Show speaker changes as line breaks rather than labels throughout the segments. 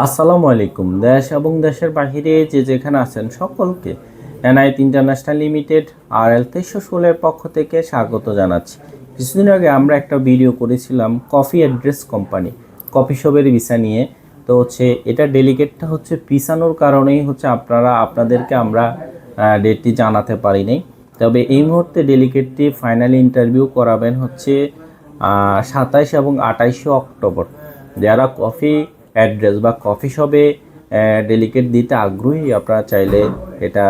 আসসালামু আলাইকুম। দেশ এবং দেশের বাহিরে যে যেখানে আছেন সকলকে এনআইট ইন্টারন্যাশনাল লিমিটেড আর এল তেইশশো ষোলের পক্ষ থেকে স্বাগত জানাচ্ছি। কিছুদিন আগে আমরা একটা ভিডিও করেছিলাম কফি অ্যাড্রেস কোম্পানি, কফি শপের ভিসা নিয়ে। তো হচ্ছে এটা ডেলিগেটটা হচ্ছে পিছানোর কারণেই হচ্ছে আপনারা, আপনাদেরকে আমরা ডেটটি জানাতে পারিনি। তবে এই মুহূর্তে ডেলিগেটটি ফাইনালি ইন্টারভিউ করাবেন হচ্ছে সাতাইশ এবং আঠাইশে অক্টোবর। যারা কফি অ্যাড্রেস বা কফি শপে ডেলিকেট দিতে আগ্রহী, আপনারা চাইলে এটা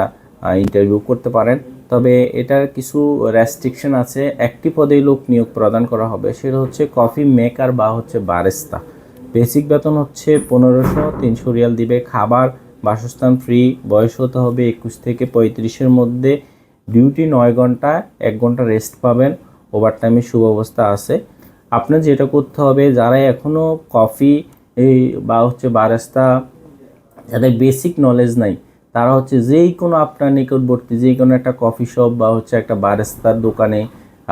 ইন্টারভিউ করতে পারেন। তবে এটার কিছু রেস্ট্রিকশন আছে। একটি পদেই লোক নিয়োগ প্রদান করা হবে, সেটা হচ্ছে কফি মেকার বা হচ্ছে বারেস্তা বেসিক বেতন হচ্ছে পনেরোশো, তিনশো রিয়াল দিবে। খাবার, বাসস্থান ফ্রি বয়স হতে হবে একুশ থেকে পঁয়ত্রিশের মধ্যে। ডিউটি নয় ঘণ্টা, এক ঘণ্টা রেস্ট পাবেন। ওভার টাইমের সুব্যবস্থা আছে। আপনার যেটা করতে হবে, যারা এখনও কফি এই বা হচ্ছে বারেস্তা যাদের বেসিক নলেজ নাই, তারা হচ্ছে যেই কোনো আপনার নিকটবর্তী যে কোনো একটা কফি শপ বা হচ্ছে একটা বারেস্তার দোকানে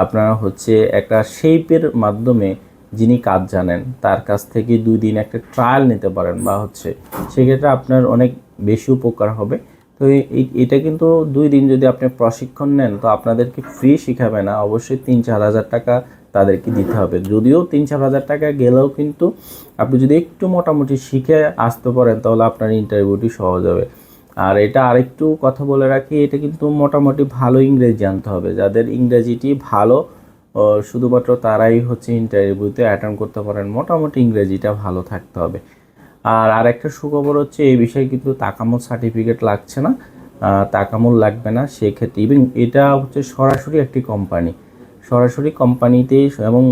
আপনারা হচ্ছে একটা শেপের মাধ্যমে যিনি কাজ জানেন, তার কাছ থেকে দুই দিন একটা ট্রায়াল নিতে পারেন বা হচ্ছে সেক্ষেত্রে আপনার অনেক বেশি উপকার হবে। তো এটা কিন্তু দুই দিন যদি আপনি প্রশিক্ষণ নেন, তো আপনাদেরকে ফ্রি শিখাবে না। অবশ্যই তিন চার হাজার টাকা তাদেরকে দিতে হবে। যদিও তিন চার হাজার টাকা গেলেও কিন্তু আপনি যদি একটু মোটামুটি শিখে আসতে পারেন, তাহলে আপনার ইন্টারভিউটি সহজ হবে। আর এটা আরেকটু কথা বলে রাখি, এটা কিন্তু মোটামুটি ভালো ইংরেজি জানতে হবে। যাদের ইংরেজিটি ভালো শুধুমাত্র তারাই হচ্ছে ইন্টারভিউতে অ্যাটেন্ড করতে পারেন, মোটামুটি ইংরেজিটা ভালো থাকতে হবে। আর আরেকটা সুখবর হচ্ছে, এই বিষয়ে কিন্তু তাকামুল সার্টিফিকেট লাগছে না। তাকামুল লাগবে না, সেক্ষেত্রে ইভেন এটা হচ্ছে সরাসরি একটি কোম্পানি সরাসরি কোম্পানিতে এবং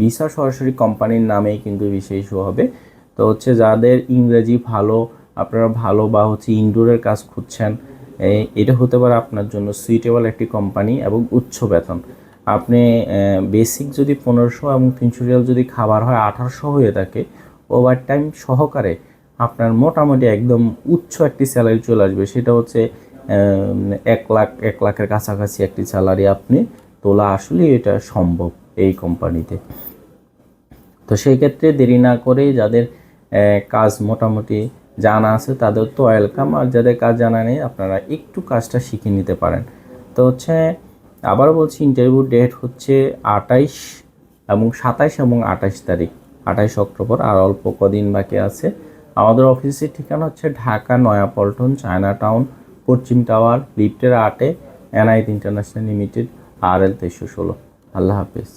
ভিসা সরাসরি কোম্পানির নামেই কিন্তু ইস্যু হবে। তো হচ্ছে যাদের ইংরেজি ভালো, আপনারা ভালো বা হচ্ছে ইনডোরের কাজ খুঁজছেন এটা হতে পারে আপনার জন্য সুইটেবল একটি কোম্পানি এবং উচ্চ বেতন। আপনি বেসিক যদি পনেরোশো এবং তিনশো রিয়াল যদি খাবার হয়, আঠারোশো হয়ে থাকে ওভার টাইম সহকারে আপনার মোটামুটি একদম উচ্চ একটি স্যালারি চলে আসবে। সেটা হচ্ছে এক লাখ, এক লাখের কাছাকাছি একটি স্যালারি আপনি তোলা আসলে এটা সম্ভব এই কোম্পানিতে তো সেই ক্ষেত্রে দেরি না করে যাদের কাজ মোটামুটি জানা আছে তাদের তো ওয়েলকাম আর যাদের কাজ জানা নেই আপনারা একটু কাজটা শিখে নিতে পারেন। তো হচ্ছে আবার বলছি ইন্টারভিউ ডেট হচ্ছে আটাইশ এবং সাতাইশ এবং আঠাইশ তারিখ, আঠাইশ অক্টোবর, আর অল্প কদিন বাকি আছে। আমাদের অফিসের ঠিকানা হচ্ছে ঢাকা, নয়াপল্টন চায়না টাউন পশ্চিম টাওয়ার, লিফটের আটে, এনআইট ইন্টারন্যাশনাল লিমিটেড। আর এল তেইশশো ষোলো। আল্লাহ হাফিজ।